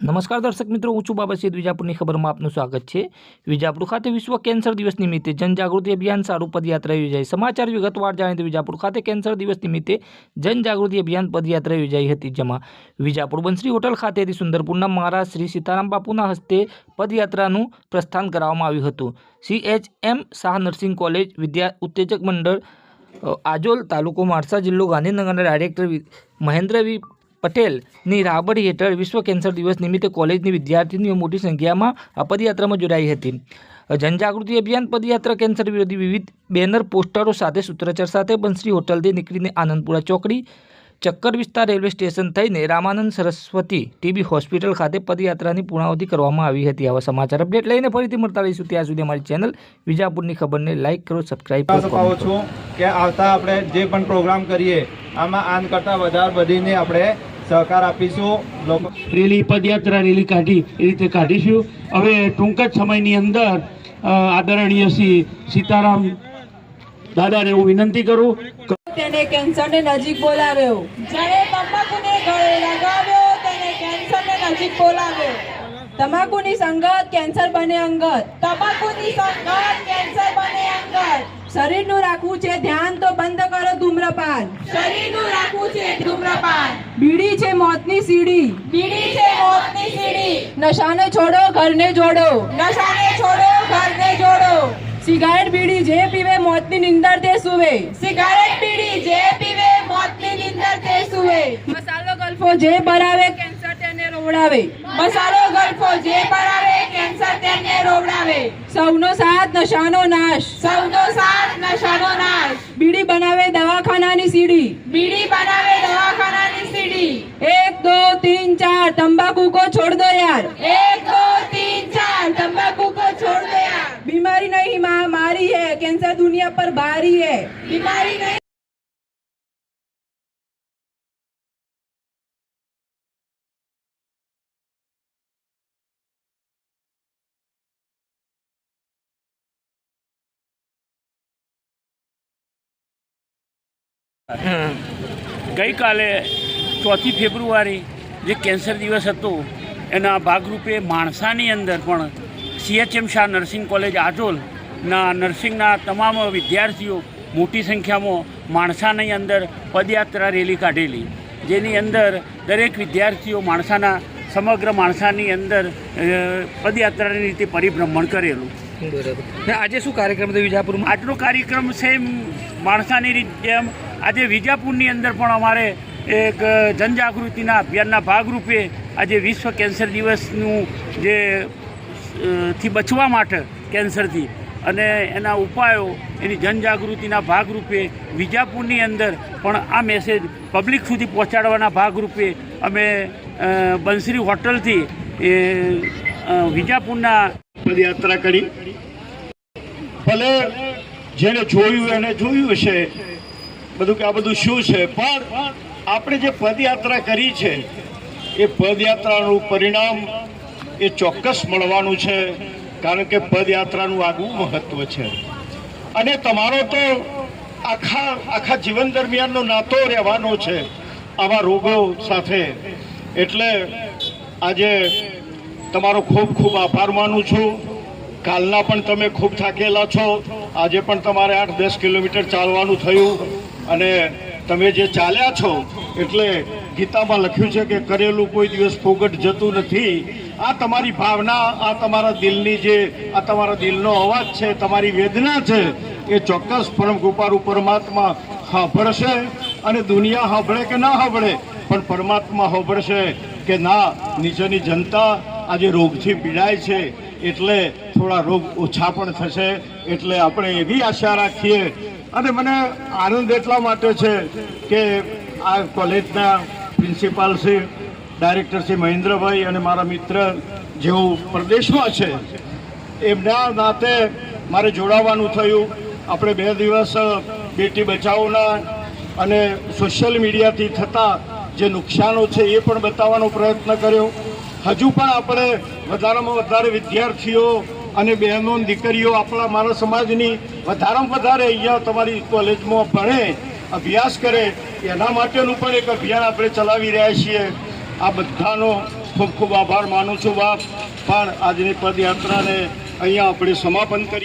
નમસ્કાર દર્શક મિત્રો, હું છું બાબા વિજાપુરની ખબરમાં આપનું સ્વાગત છે. વિજાપુર ખાતે વિશ્વ કેન્સર દિવસ નિમિત્તે જનજાગૃતિ અભિયાન સારું પદયાત્રા યોજાઈ. સમાચાર વિગતવાર જાણીએ વિજાપુર ખાતે કેન્સર દિવસ નિમિત્તે જનજાગૃતિ અભિયાન પદયાત્રા યોજાઈ હતી, જેમાં વિજાપુર બંસરી હોટલ ખાતેથી સુંદરપુરના મહારાજ શ્રી સીતારામ બાપુના હસ્તે પદયાત્રાનું પ્રસ્થાન કરવામાં આવ્યું હતું. C H M Shah nursing college Vidya Uttejak Mandal Ajol તાલુકો માણસા જિલ્લો ગાંધીનગરના ડાયરેક્ટર વિ- મહેન્દ્ર વી પટેલની રાબડી હેઠળ વિશ્વ કેન્સર દિવસ નિમિત્તે કોલેજની વિદ્યાર્થીનીઓ મોટી સંખ્યામાં પદયાત્રામાં જોડાઈ હતી. જનજાગૃતિ અભિયાન પદયાત્રા કેન્સર વિરોધી વિવિધ બેનર, પોસ્ટરો સાથે સૂત્રચાર સાથે બંસરી હોટલથી નીકળીને આનંદપુરા ચોકડી ચક્કર વિસ્તાર રેલવે સ્ટેશન થઈને રામાનંદ સરસ્વતી ટીબી હોસ્પિટલ ખાતે પદયાત્રાની પૂર્ણાવધિ કરવામાં આવી હતી. આવા સમાચાર અપડેટ લઈને ફરીથી મળતા રહીશું. ત્યાં સુધી અમારી ચેનલ વિજાપુરની ખબરને લાઇક કરો સબસ્ક્રાઈબ કરો છું કે આવતા આપણે જે પણ પ્રોગ્રામ કરીએ આમાં આન કરતાં વધારે બધીને આપણે સહકાર આપીશું. લોકો રેલી પદયાત્રા રેલી કાઢી એ રીતે કાઢીશું. હવે ટૂંક જ સમયની અંદર આદરણીય શ્રી સીતારામ દાદાને હું વિનંતી કરું તેને કેન્સરને નજીક બોલાવ્યો. જેણે તંબાકુને ગળે લગાવ્યો તેને કેન્સરને નજીક બોલાવ્યો. તમાકુની સંગત કેન્સર બને અંગત. તંબાકુની સંગત કેન્સર બને અંગત. શરીરનું રાખવું છે ધ્યાન તો બંધ કરો ધૂમ્રપાન. શરીરનું રાખવું છે ધૂમ્રપાન. બીડી છે મોતની સીડી. બીડી છે મોતની સીડી. નશાને છોડો ઘરને જોડો. નશાને છોડો ઘરને જોડો. સિગારેટ બીડી જે પીવે મોતની નિંદર તે સુવે. સિગારેટ બીડી જે પીવે મોતની નિંદર તે સુવે. મસાલો ગલ્ફો જે ભરાવે કેન્સર તેને રોવડાવે. મસાલો ગલ્ફો જે ભરાવે કેન્સર તેને રોવડાવે. સૌનો સાથ નશાનો નાશ. સૌનો સાથ નશાનો નાશ. બીડી બનાવે દવાખાનાની સીડી. બીડી બનાવે દવાખાનાની સીડી. એક દો તીન ચાર તંબાકુ કો છોડ દો યાર. એક દો તીન ચાર તંબાકુ કો છોડ દો યાર. બીમારી નહીં માં. कैंसर दुनिया पर भारी है बीमारी नहीं ગઈકાલે ચોથી ફેબ્રુઆરી જે કેન્સર દિવસ હતો એના ભાગરૂપે માણસાની અંદર પણ સીએચએમ શાહ નર્સિંગ કોલેજ આજોલના નર્સિંગના તમામ વિદ્યાર્થીઓ મોટી સંખ્યામાં માણસાની અંદર પદયાત્રા રેલી કાઢેલી જેની અંદર દરેક વિદ્યાર્થીઓ માણસાના સમગ્ર માણસાની અંદર પદયાત્રાની રીતે પરિભ્રમણ કરેલું. બરાબર. આજે શું કાર્યક્રમ છે વિજાપુરમાં? આજનો કાર્યક્રમ સેમ માણસાની રીતે જેમ આજે વિજાપુરની અંદર પણ અમારે એક જનજાગૃતિના અભિયાનના ભાગરૂપે આજે વિશ્વ કેન્સર દિવસનું જે થી બચવા માટે કેન્સરથી અને એના ઉપાયો, એની જનજાગૃતિના ભાગરૂપે વિજાપુરની અંદર પણ આ મેસેજ પબ્લિક સુધી પહોંચાડવાના ભાગરૂપે અમે બંસરી હોટલથી, એ વિજાપુરના પદયાત્રા કરી. ભલે જેને જોયું એને જોયું હશે, બધું કે આ બધું શું છે, પણ આપણે જે પદયાત્રા કરી છે, એ પદયાત્રાનું પરિણામ એ ચોક્કસ મળવાનું છે. કારણ કે પદયાત્રાનું આગવું મહત્વ છે. અને તમારો તો આખા આખા જીવન દરમિયાનનો નાતો રહેવાનો છે આવા રોગો સાથે. એટલે આજે તમારો ખૂબ ખૂબ આભાર માનું છું. કાલના પણ તમે ખૂબ થાકેલા છો. આજે પણ તમારે આઠ દસ કિલોમીટર ચાલવાનું થયું. અને તમે જે ચાલ્યા છો એટલે ગીતામાં લખ્યું છે કે કરેલું કોઈ દિવસ ફોગટ જતું નથી. આ તમારી ભાવના, આ તમારા દિલની જે, આ તમારા દિલનો અવાજ છે, તમારી વેદના છે, એ ચોક્કસ પરમ કૃપારૂ પરમાત્મા સાંભળશે અને દુનિયા સાંભળે કે ના સાંભળે, પણ પરમાત્મા સાંભળશે કે ના નીચેની જનતા આજે રોગથી પીડાય છે, એટલે થોડા રોગ ઓછા પણ થશે, એટલે આપણે એવી આશા રાખીએ. અને મને આનંદ એટલા માટે છે કે આ કોલેજના પ્રિન્સિપાલ શ્રી, ડાયરેક્ટર શ્રી મહેન્દ્રભાઈ અને મારા મિત્ર જેઓ પ્રદેશમાં છે, એમના નાતે મારે જોડાવાનું થયું. આપણે બે દિવસ બેટી બચાવોના અને સોશિયલ મીડિયાથી થતા જે નુકસાનો છે એ પણ બતાવવાનો પ્રયત્ન કર્યો. હજુ પણ આપણે વધારેમાં વધારે વિદ્યાર્થીઓ અને બહેનો દીકરીઓ આપણા મારા સમાજની વધારેમાં વધારે અહીંયા તમારી કોલેજમાં ભણે. અભ્યાસ કરે, એના માટેનું પણ એક અભિયાન આપણે ચલાવી રહ્યા છીએ. આ બધાનો ખૂબ ખૂબ આભાર માનું છું બાપ. પણ આજની પદયાત્રાને અહીંયા આપણે સમાપન કરી